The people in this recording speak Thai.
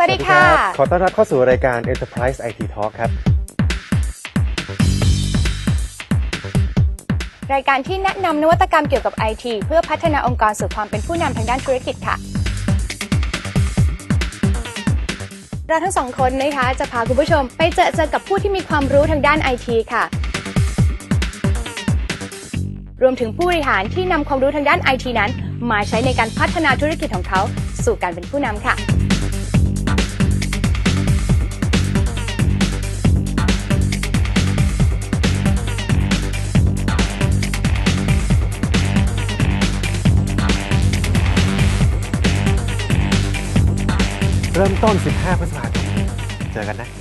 วัสดีค่ะรับขอต้อนรับเข้าสู่รายการ Enterprise IT Talk ครับ รายการที่แนะนำนวัตกรรมเกี่ยวกับ IT เพื่อพัฒนาองค์กรสู่ความเป็นผู้นำทางด้านธุรกิจค่ะ เราทั้งสองคนนะคะจะพาคุณผู้ชมไปเจอเจอกับผู้ที่มีความรู้ทางด้าน IT ค่ะ รวมถึงผู้บริหารที่นำความรู้ทางด้าน IT นั้น มาใช้ในการพัฒนาธุรกิจของเขา สู่การเป็นผู้นำค่ะ เริ่มต้น 15พฤษภาคมเจอกันนะ